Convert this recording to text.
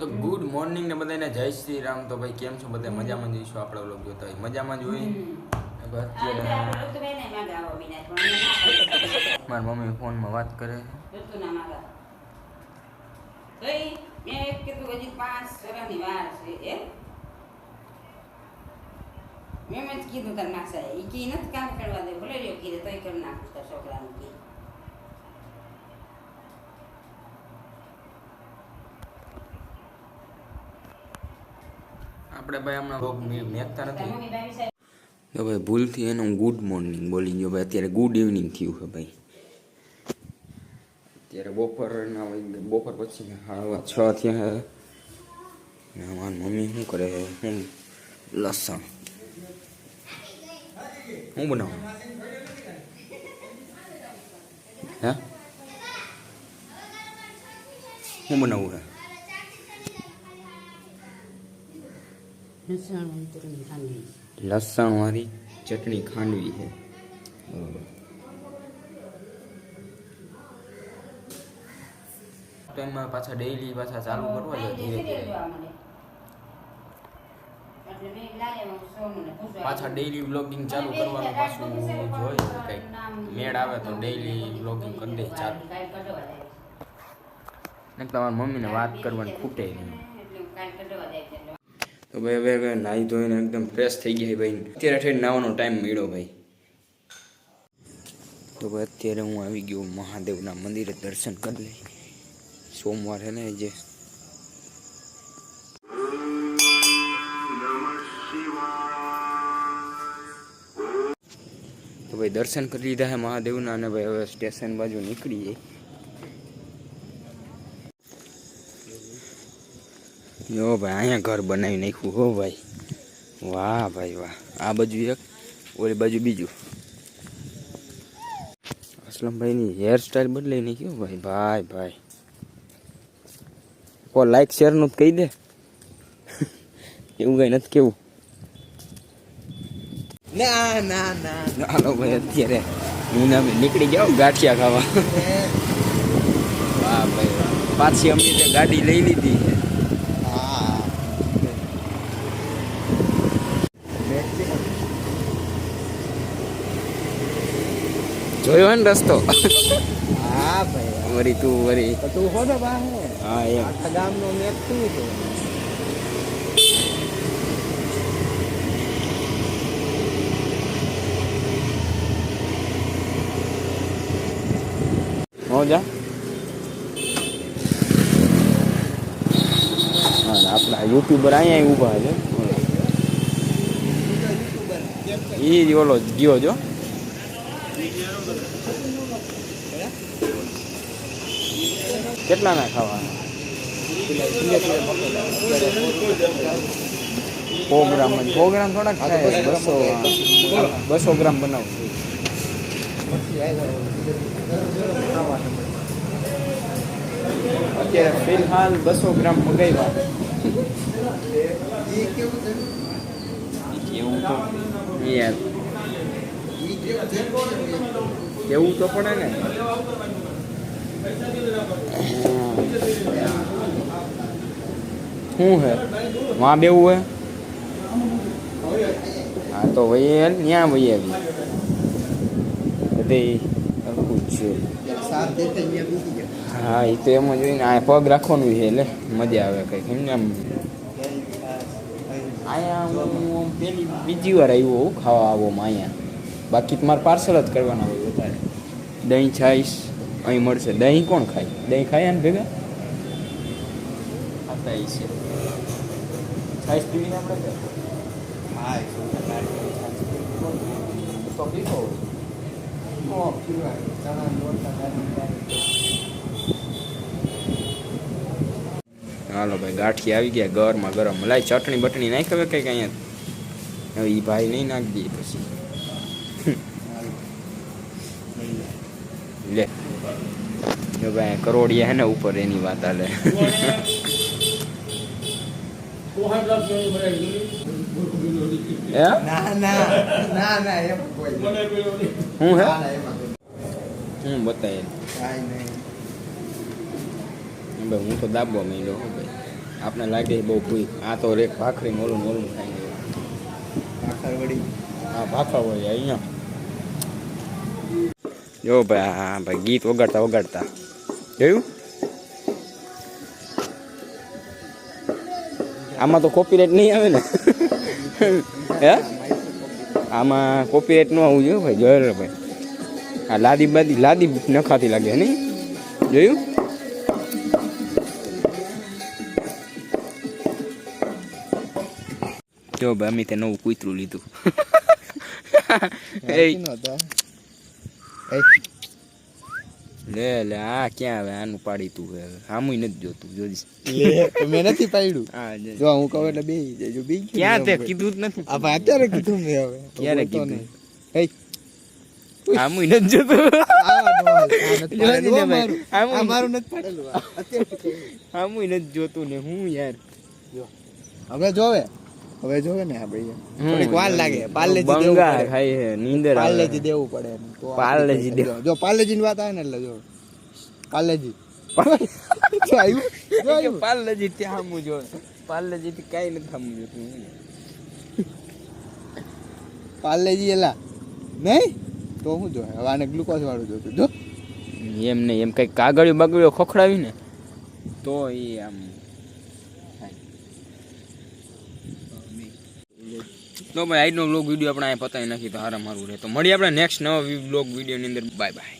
તો good morning ને બધાને જય શ્રી રામ. તો ભાઈ કેમ છો? બધા મજામાં જઈશું આપણે લોકો જોતા હોય. મજામાં જ હોય? મારી મમ્મી ફોનમાં વાત કરે મેં જ કીધું તારે નાખશે એ કી નથી કામ કરવા દે ભલે રહ્યો કીધે તોય કરી નાખું છોકરાનું કી. આપણે ભાઈ હમણાં રોગ મેકતા નથી. તો ભાઈ ભૂલથી એનું ગુડ મોર્નિંગ બોલી ગયો ભાઈ. અત્યારે ગુડ ઇવનિંગ થયું છે ભાઈ. અત્યારે બપોરના બપોર પછી હવા છ થયા છે. મારી મમ્મી શું કરે છે? હું લસણ. શું બનાવું? હે? શું બનાવું હે લસણ વાળી ચટણી ખાંડવી છે. ટાઈમમાં પાછા ડેઈલી પાછા ચાલુ કરવા છે ધીરે ધીરે. પાછા ડેઈલી વ્લોગિંગ ચાલુ કરવાનું પાછું જોઈએ કંઈક મેળ આવે તો ડેઈલી વ્લોગિંગ કરી દે ચાલુ. નહીં તમારા મમ્મીને વાત કરવાની ખૂટે નહીં. તો ભાઈ હવે નાહી ધોઈને એકદમ ફ્રેશ થઈ ગયા ભાઈ. અત્યારે ઠેર નાવાનો ટાઈમ મળ્યો ભાઈ. તો ભાઈ અત્યારે હું આવી ગયો મહાદેવના મંદિરે દર્શન કરી લઈ. સોમવારે ને જે તો ભાઈ દર્શન કરી લીધા હે મહાદેવના અને ભાઈ હવે સ્ટેશન બાજુ નીકળી જાય જો ભાઈ અહીંયા ઘર બનાવી નાખ્યું હો ભાઈ. વાહ ભાઈ વાહ. આ બાજુ એક ઓલી બાજુ બીજું. અસલમભાઈની હેરસ્ટાઈલ બદલાઈ નાખી હો ભાઈ. ભાઈ ભાઈ. કો લાઈક શેરનું કહી દે. એવું કઈ નથી કેવું. ના ના ના. હાલો ભાઈ અત્યારે અમે નીકળી ગયા ગાંઠિયા ખાવા. વાહ ભાઈ પાછી અમને તે ગાડી લઈ લીધી છે હા જોયો ને રસ્તો? હા ભાઈ. વરી તું વરી. તો તું હો ને બા હા એ આખા ગામનો મેપ તો હા ને આપણા યુટ્યુબર અહીંયા ઊભા છે. એ જ ઓલો ગયો જો. કેટલા ના ખાવાના? સો ગ્રામ સો ગ્રામ થોડાક થાય. બસો બસો ગ્રામ બનાવું. અત્યારે ફિલહાલ બસો ગ્રામ મગાવ્યા. એવું તો? યાર કેવું તો પડે ને. શું હે? વાં બેવું હે? હા, તો વહી ત્યાં વહી આવી બધી સરખું જ છે. હા એ તો એમ જ હોય ને, આ પગ રાખવાનું છે એટલે મજા આવે કંઈક એમને આમ અહીંયા હું બીજી વાર આવ્યો ખાવા આવો અહીંયા. બાકી તમારે પાર્સલ જ કરવાના હોય વધારે. દહીં છાઈશ અહીં મળશે. દહીં કોણ ખાય? દહીં ખાય ને ભેગા? ખાતા છે. છાઈશ પીવીને આપણે તો પીવો. હાલો ભાઈ ગાંઠી આવી ગયા ગરમાં ગરમ. લાય ચટણી બટણી નાખી હવે કંઈક અહીંયા? હવે એ ભાઈ નહીં નાખી દઈએ પછી. લે. જો ભાઈ કરોડિયા હે ને ઉપર એની વાત હાલે. હે. હું હે? કાંઈ ભાઈ હું તો દાબવા માંડ્યો હો ભાઈ. આપને લાગે બહુ ભૂઈ આ તો રેક ભાખરી મોલું મોલું ખાઈ ગયું. આખર વળી હા ભાખા હોય અહીંયા. જો ભાઈ હા ભાઈ ગીત વગાડતા વગાડતા. જોયું? આમાં તો કોપીરાઇટ નહીં આવે ને. હે? આમાં કોપીરાઇટ ન આવવું જોઈએ ભાઈ જોયેલો ભાઈ. આ લાદી બાદી, લાદી નખાતી લાગે, નહીં? જોયું? જો ભાઈ, અમે તે નવું કૂતરું લીધું. એ નો લે લે આ ક્યાં હવે આનું પાડી તું હવે આમુય નથી જોતું જોજી લે મેં નથી પાડ્યું હા જો હું કહું એટલે બે જો બે ક્યાં તે કીધું જ નથી આ ભાઈ અત્યારે કીધું મેં હવે ક્યારે કીધું? હે આમુય નથી જોતું. મારું. નથી પાડેલું આ. અત્યારે કીધું. નથી જોતું ને હું યાર હવે જોવે હવે જોવે ને આપણે થોડીક વાર લાગે. પાર્લેજી દેવું પડે. ખાઈ હે નીંદર. પાર્લેજી દેવું પડે. તો પાર્લેજી દેવું. જો પાર્લેજી ની વાત આવે ને એટલે જો. પાર્લેજી પાર્લેજી ત્યાં હમું જો. પાર્લેજી થી કઈ નથી આમું જોતું પાર્લેજી એલા. નહીં? તો હું જો હવે આને ગ્લુકોઝ વાળું જોતું જો. એમ નહીં એમ કઈ કાગળિયું બાગળિયો ખોખડાવી ને તો એ આમ તો ભાઈ આજનો બ્લોગ વીડિયો આપણે અહીંયા પતાવી નાખી તો હારા મારું રહે. તો મળીએ આપણે નેક્સ્ટ નવા બ્લોગ વિડીયોની અંદર. Bye bye